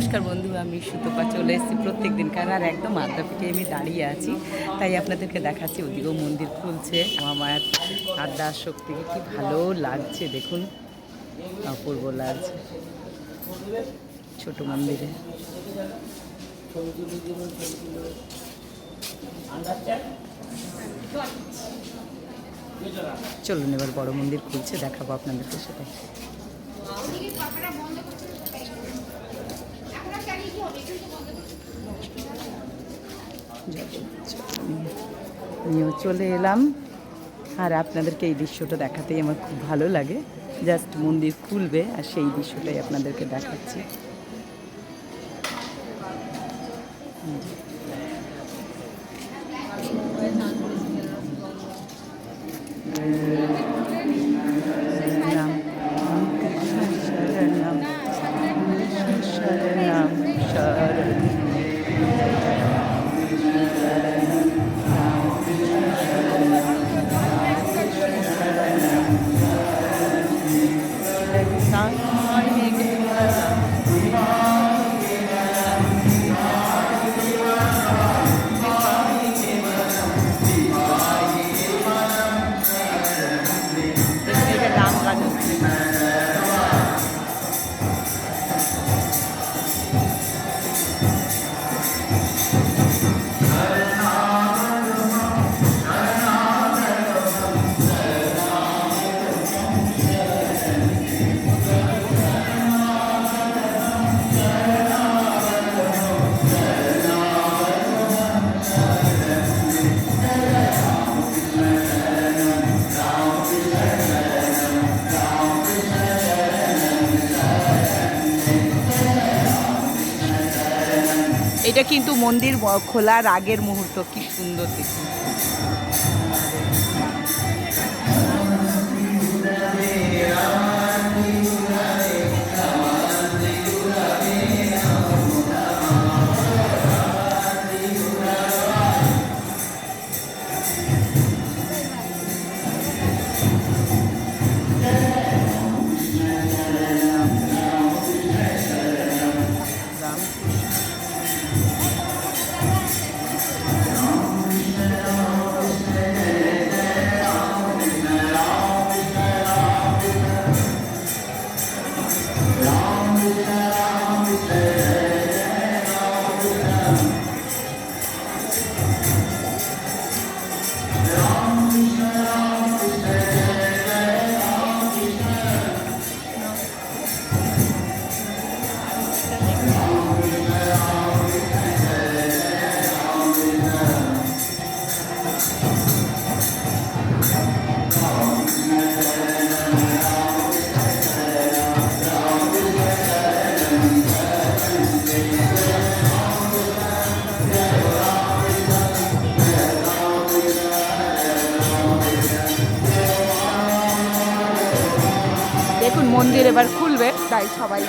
নমস্কার বন্ধু, আমি সুতপা চলে এসেছি প্রত্যেক দিনকার আর একদম পিঠে আমি দাঁড়িয়ে আছি, তাই আপনাদেরকে দেখাচ্ছি, ওদিকেও মন্দির খুলছে। আমার আদ্যা শক্তিকে কি ভালো লাগছে, দেখুন। অপূর্ব লাগছে, ছোট মন্দিরে। চলুন এবার বড় মন্দির খুলছে, দেখাবো আপনাদেরকে সেটাই। চলে এলাম। আর আপনাদেরকে এই দৃশ্যটা দেখাতেই আমার খুব ভালো লাগে। জাস্ট মন্দির খুলবে আর সেই দৃশ্যটাই আপনাদেরকে দেখাচ্ছি। এটা কিন্তু মন্দির খোলার আগের মুহূর্ত কি সুন্দর দেখুন Yeah. দেখুন মন্দির এবার খুলবে তাই সবাই।